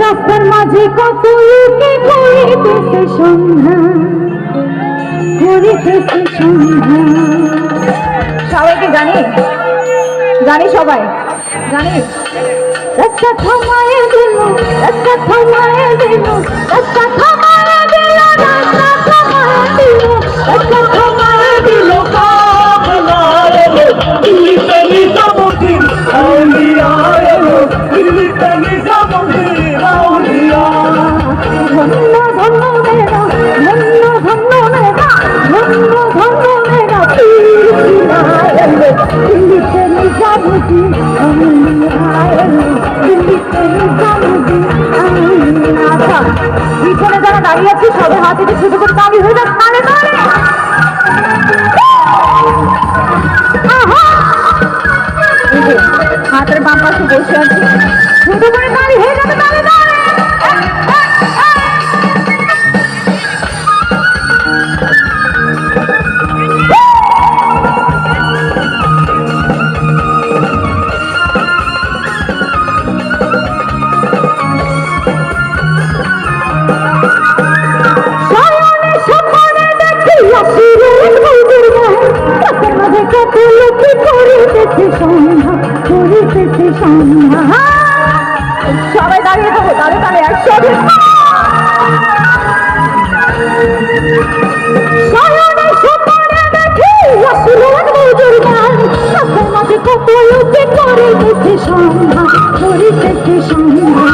রাস্তার মাঝে কত কি করিতেছে সন্ধ্যা করিতেছে সন্ধ্যা। সবাইকে জানি? জানি সবাই? জানি? রাস্তা থামায় দিল রাস্তা থামায় দিল রাস্তা থামায় দিল, রাস্তা থামায় দিল রাস্তা হাতের বাম পাশে বসে আছে। শুধু করে দাঁড়ি হয়ে লোকে করিতেছে সন্ধ্যা করিতেছে সন্ধ্যা। সবাই দাঁড়িয়ে থাকো গান। রাতের মাঝে কত লোকে করিতেছে সন্ধ্যা করিতেছে সন্ধ্যা।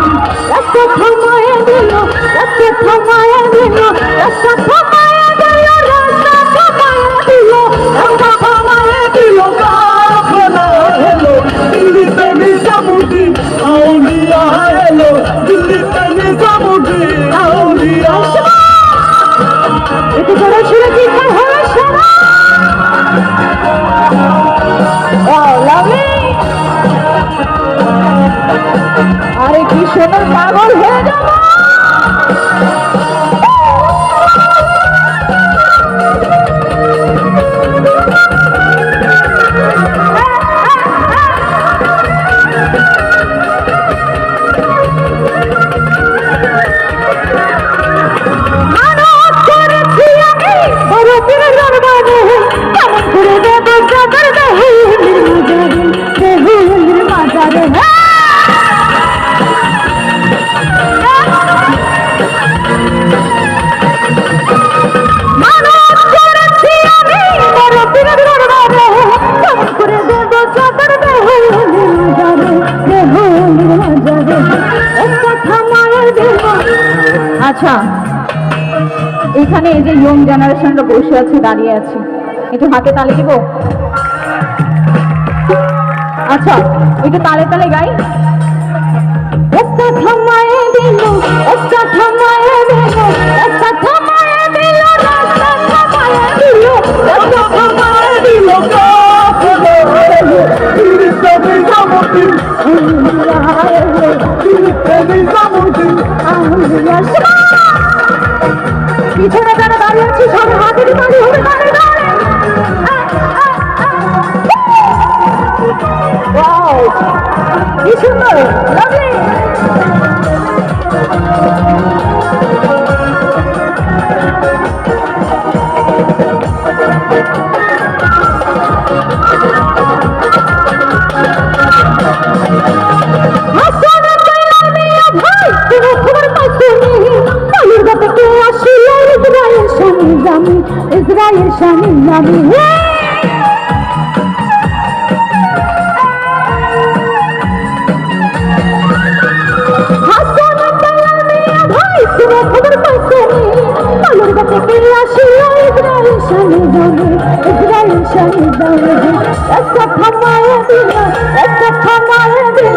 como আচ্ছা এখানে এই যে ইয়ং জেনারেশনরা বসে আছে দাঁড়িয়ে আছে একটু হাতে তালে দিব আচ্ছা একটু তালে তালে গাই রাস্তা থামায়ে দিল রাস্তা থামায়ে দিল রাস্তা থামায়ে দিল রাস্তা থামায়ে দিল রাস্তা থামায়ে দিল পিছনে যারা দাঁড়িয়ে আছে সব সুন্দর lovely! হাসানা আসিল ইসরায়েল শানি জামি ইসরায়েল শানি জামি রাস্তা থামায় দিল রাস্তা থামায় দিল